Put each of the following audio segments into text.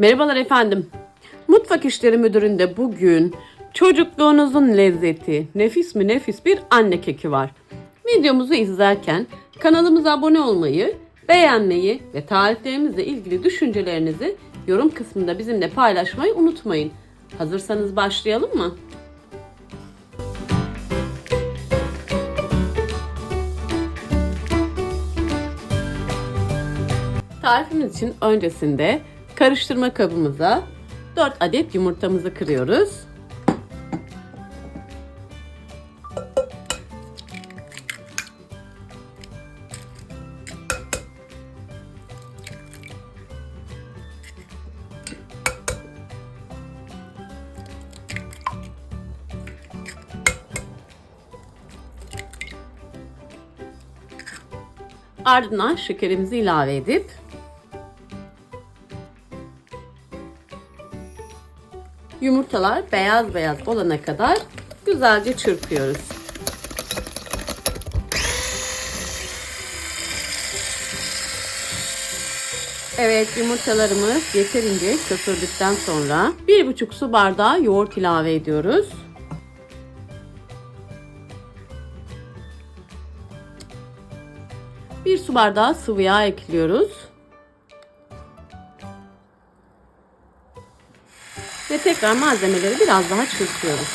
Merhabalar efendim. Mutfak İşleri Müdürü'nde bugün çocukluğunuzun lezzeti, nefis mi nefis bir anne keki var. Videomuzu izlerken kanalımıza abone olmayı, beğenmeyi ve tariflerimizle ilgili düşüncelerinizi yorum kısmında bizimle paylaşmayı unutmayın. Hazırsanız başlayalım mı? Tarifimiz için öncesinde karıştırma kabımıza 4 adet yumurtamızı kırıyoruz. Ardından şekerimizi ilave edip Yumurtalar beyaz beyaz olana kadar güzelce çırpıyoruz. Evet yumurtalarımız yeterince köpürdükten sonra 1,5 su bardağı yoğurt ilave ediyoruz. Bir su bardağı sıvı yağ ekliyoruz. Tekrar malzemeleri biraz daha çırpıyoruz.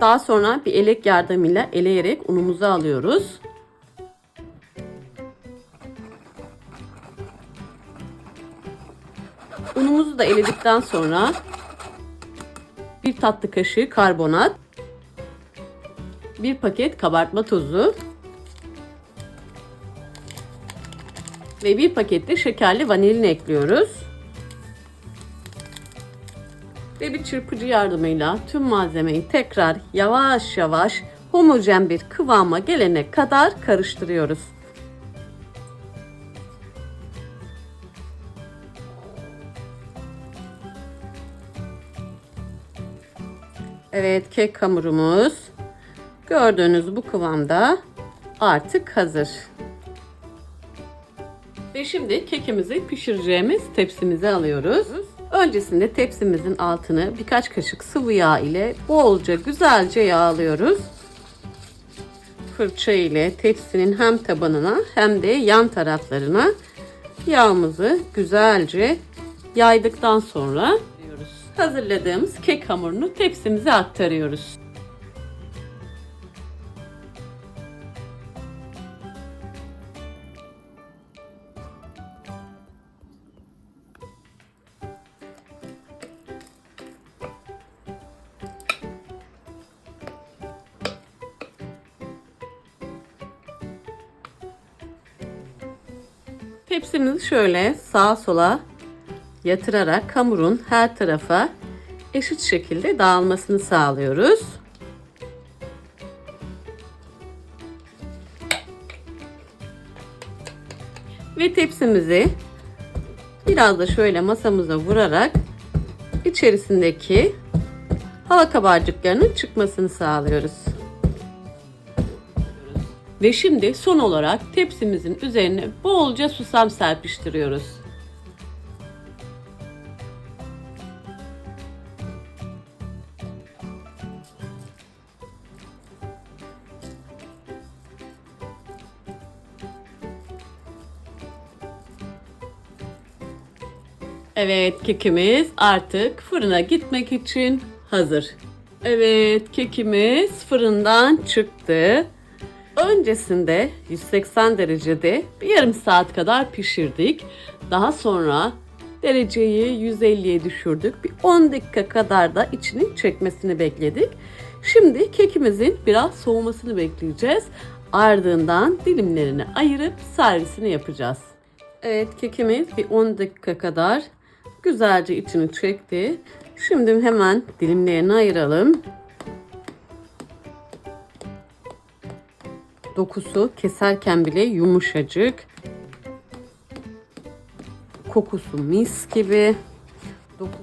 Daha sonra bir elek yardımıyla eleyerek unumuzu alıyoruz. Unumuzu da eledikten sonra bir tatlı kaşığı karbonat, bir paket kabartma tozu ve bir paket de şekerli vanilin ekliyoruz. Ve bir çırpıcı yardımıyla tüm malzemeyi tekrar yavaş yavaş homojen bir kıvama gelene kadar karıştırıyoruz. Evet kek hamurumuz gördüğünüz bu kıvamda artık hazır. Ve şimdi kekimizi pişireceğimiz tepsimize alıyoruz. Öncesinde tepsimizin altını birkaç kaşık sıvı yağ ile bolca güzelce yağlıyoruz. Fırça ile tepsinin hem tabanına hem de yan taraflarına yağımızı güzelce yaydıktan sonra hazırladığımız kek hamurunu tepsimize aktarıyoruz. Tepsimizi şöyle sağa sola yatırarak hamurun her tarafa eşit şekilde dağılmasını sağlıyoruz. Ve tepsimizi biraz da şöyle masamıza vurarak içerisindeki hava kabarcıklarının çıkmasını sağlıyoruz. Ve şimdi son olarak tepsimizin üzerine bolca susam serpiştiriyoruz. Evet kekimiz artık fırına gitmek için hazır. Evet kekimiz fırından çıktı. Öncesinde 180 derecede bir yarım saat kadar pişirdik. Daha sonra dereceyi 150'ye düşürdük. Bir 10 dakika kadar da içinin çekmesini bekledik. Şimdi kekimizin biraz soğumasını bekleyeceğiz. Ardından dilimlerini ayırıp servisini yapacağız. Evet kekimiz bir 10 dakika kadar güzelce içini çekti. Şimdi hemen dilimlerini ayıralım. Dokusu keserken bile yumuşacık. Kokusu mis gibi. Dokusu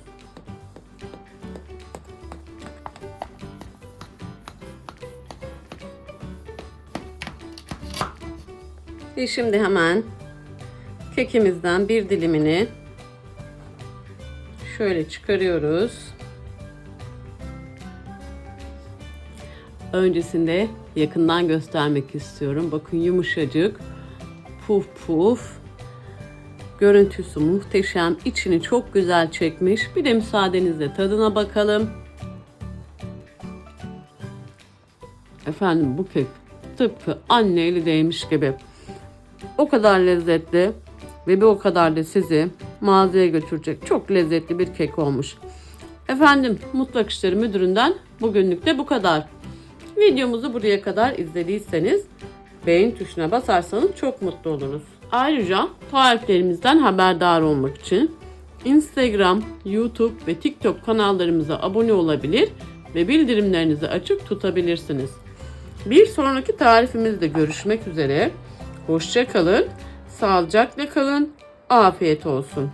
Ve şimdi hemen Kekimizden bir dilimini şöyle çıkarıyoruz. Öncesinde yakından göstermek istiyorum. Bakın yumuşacık. Puf puf. Görüntüsü muhteşem. İçini çok güzel çekmiş. Bir de müsaadenizle tadına bakalım. Efendim bu kek tıpkı anne eli değmiş gibi. O kadar lezzetli ve bir o kadar da sizi mağazaya götürecek çok lezzetli bir kek olmuş. Efendim Mutfak İşleri Müdürü'nden bugünlük de bu kadar. Videomuzu buraya kadar izlediyseniz beğen tuşuna basarsanız çok mutlu oluruz. Ayrıca tariflerimizden haberdar olmak için Instagram, YouTube ve TikTok kanallarımıza abone olabilir ve bildirimlerinizi açık tutabilirsiniz. Bir sonraki tarifimizde görüşmek üzere. Hoşça kalın, sağlıcakla kalın, afiyet olsun.